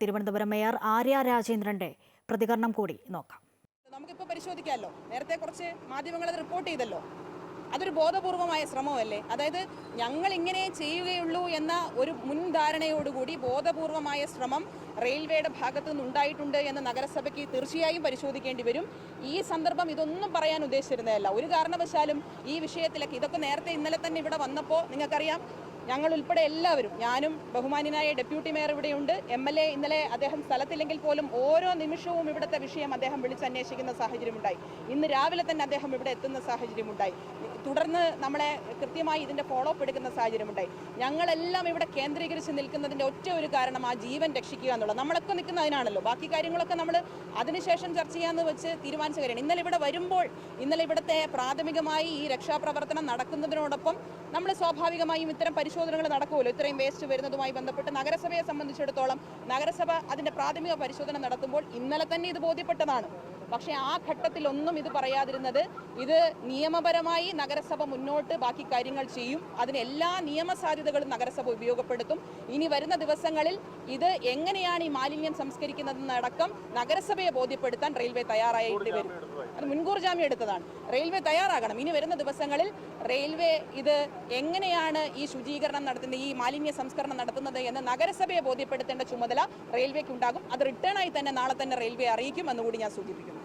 Thiruvananthapuram mayor Arya രാജേന്ദ്രന്റെ പ്രതികരണം കൂടി നോക്കാം. നമുക്കിപ്പോൾ പരിശോധിക്കാമല്ലോ നേരത്തെ കുറച്ച് മാധ്യമങ്ങൾ അത് റിപ്പോർട്ട് ചെയ്തല്ലോ. അതൊരു ബോധപൂർവമായ ശ്രമമല്ലേ? അതായത് ഞങ്ങൾ ഇങ്ങനെ ചെയ്യുകയുള്ളൂ എന്ന ഒരു മുൻധാരണയോടുകൂടി ബോധപൂർവമായ ശ്രമം റെയിൽവേയുടെ ഭാഗത്തു നിന്നുണ്ടായിട്ടുണ്ട് എന്ന് നഗരസഭയ്ക്ക് തീർച്ചയായും പരിശോധിക്കേണ്ടി വരും. ഈ സന്ദർഭം ഇതൊന്നും പറയാൻ ഉദ്ദേശിച്ചിരുന്നതല്ല. ഒരു കാരണവശാലും ഈ വിഷയത്തിലൊക്കെ ഇതൊക്കെ നേരത്തെ ഇന്നലെ തന്നെ ഇവിടെ വന്നപ്പോൾ നിങ്ങൾക്കറിയാം ഞങ്ങൾ ഉൾപ്പെടെ എല്ലാവരും ഞാനും ബഹുമാന്യനായ ഡെപ്യൂട്ടി മേയർ ഇവിടെയുണ്ട്. എം എൽ എ ഇന്നലെ അദ്ദേഹം സ്ഥലത്തില്ലെങ്കിൽ പോലും ഓരോ നിമിഷവും ഇവിടുത്തെ വിഷയം അദ്ദേഹം വിളിച്ചന്വേഷിക്കുന്ന സാഹചര്യമുണ്ടായി. ഇന്ന് രാവിലെ തന്നെ അദ്ദേഹം ഇവിടെ എത്തുന്ന സാഹചര്യമുണ്ടായി. തുടർന്ന് നമ്മളെ കൃത്യമായി ഇതിന്റെ ഫോളോ അപ്പ് എടുക്കുന്ന സാഹചര്യമുണ്ടായി. ഞങ്ങളെല്ലാം ഇവിടെ കേന്ദ്രീകരിച്ച് നിൽക്കുന്നതിന്റെ ഒറ്റ ഒരു കാരണം ആ ജീവൻ രക്ഷിക്കുക എന്നുള്ളത്. നമ്മളൊക്കെ നിൽക്കുന്നതിനാണല്ലോ ബാക്കി കാര്യങ്ങളൊക്കെ നമ്മൾ അതിനുശേഷം ചർച്ച ചെയ്യാന്ന് വെച്ച് തീരുമാനിച്ച കാര്യമാണ്. ഇന്നലെ ഇവിടെ വരുമ്പോൾ ഇന്നലെ ഇവിടുത്തെ പ്രാഥമികമായി ഈ രക്ഷാപ്രവർത്തനം നടക്കുന്നതിനോടൊപ്പം നമ്മൾ സ്വാഭാവികമായും ഇത്തരം പരിശോധനകൾ നടക്കുമല്ലോ? ഇത്രയും വേസ്റ്റ് വരുന്നതുമായി ബന്ധപ്പെട്ട് നഗരസഭയെ സംബന്ധിച്ചിടത്തോളം നഗരസഭ അതിന്റെ പ്രാഥമിക പരിശോധന നടത്തുമ്പോൾ ഇന്നലെ തന്നെ ഇത് ബോധ്യപ്പെട്ടതാണ്. പക്ഷേ ആ ഘട്ടത്തിലൊന്നും ഇത് പറയാതിരുന്നത് ഇത് നിയമപരമായി നഗരസഭ മുന്നോട്ട് ബാക്കി കാര്യങ്ങൾ ചെയ്യും. അതിന് എല്ലാ നിയമസാധ്യതകളും നഗരസഭ ഉപയോഗപ്പെടുത്തും. ഇനി വരുന്ന ദിവസങ്ങളിൽ ഇത് എങ്ങനെയാണ് ഈ മാലിന്യം സംസ്കരിക്കുന്നതെന്നടക്കം നഗരസഭയെ ബോധ്യപ്പെടുത്താൻ റെയിൽവേ തയ്യാറായിട്ട് വരും. അത് മുൻകൂർ ജാമ്യം എടുത്തതാണ്. റെയിൽവേ തയ്യാറാകണം. ഇനി വരുന്ന ദിവസങ്ങളിൽ റെയിൽവേ ഇത് എങ്ങനെയാണ് ഈ ശുചീകരണം നടത്തുന്നത് ഈ മാലിന്യ സംസ്കരണം നടത്തുന്നത് എന്ന് നഗരസഭയെ ബോധ്യപ്പെടുത്തേണ്ട ചുമതല റെയിൽവേക്ക് ഉണ്ടാകും അത് റിട്ടേൺ ആയി തന്നെ നാളെ തന്നെ റെയിൽവേ അറിയിക്കും എന്നുകൂടി ഞാൻ സൂചിപ്പിക്കുന്നു.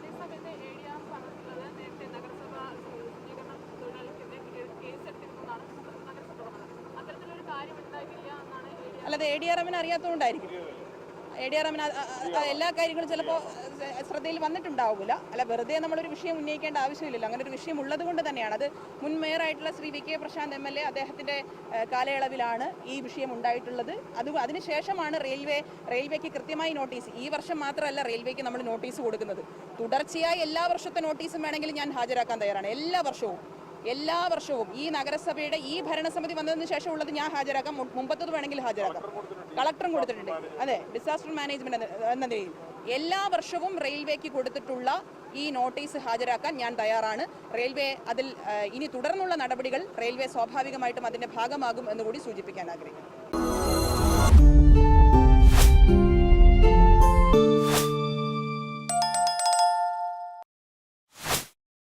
അല്ലാതെ എ ഡി ആർ എമ്മിന് അറിയാത്തതുകൊണ്ടായിരിക്കും. എ ഡി ആർ എമ്മിന് എല്ലാ കാര്യങ്ങളും ചിലപ്പോൾ ശ്രദ്ധയിൽ വന്നിട്ടുണ്ടാവില്ല. അല്ല വെറുതെ നമ്മളൊരു വിഷയം ഉന്നയിക്കേണ്ട ആവശ്യമില്ലല്ലോ. അങ്ങനെ ഒരു വിഷയം ഉള്ളത് കൊണ്ട് തന്നെയാണ്. അത് മുൻ മേയറായിട്ടുള്ള Shri V K Prashanth M L A അദ്ദേഹത്തിന്റെ കാലയളവിലാണ് ഈ വിഷയം ഉണ്ടായിട്ടുള്ളത്. അത് അതിനുശേഷമാണ് റെയിൽവേ റെയിൽവേക്ക് കൃത്യമായി നോട്ടീസ്. ഈ വർഷം മാത്രമല്ല റെയിൽവേക്ക് നമ്മൾ നോട്ടീസ് കൊടുക്കുന്നത്. തുടർച്ചയായി എല്ലാ വർഷത്തെ നോട്ടീസും വേണമെങ്കിൽ ഞാൻ ഹാജരാക്കാൻ തയ്യാറാണ്. എല്ലാ വർഷവും. എല്ലാ വർഷവും ഈ നഗരസഭയുടെ ഈ ഭരണസമിതി വന്നതിന് ശേഷം ഉള്ളത് ഞാൻ ഹാജരാക്കാം. മുമ്പത്തത് വേണമെങ്കിൽ ഹാജരാക്കാം. കളക്ടറും കൊടുത്തിട്ടുണ്ട്. അതെ ഡിസാസ്റ്റർ മാനേജ്മെന്റ് എന്ന നിലയിൽ. എല്ലാ വർഷവും റെയിൽവേക്ക് കൊടുത്തിട്ടുള്ള ഈ നോട്ടീസ് ഹാജരാക്കാൻ ഞാൻ തയ്യാറാണ്. റെയിൽവേ അതിൽ ഇനി തുടർന്നുള്ള നടപടികൾ റെയിൽവേ സ്വാഭാവികമായിട്ടും അതിന്റെ ഭാഗമാകും എന്നുകൂടി സൂചിപ്പിക്കാൻ ആഗ്രഹിക്കുന്നു.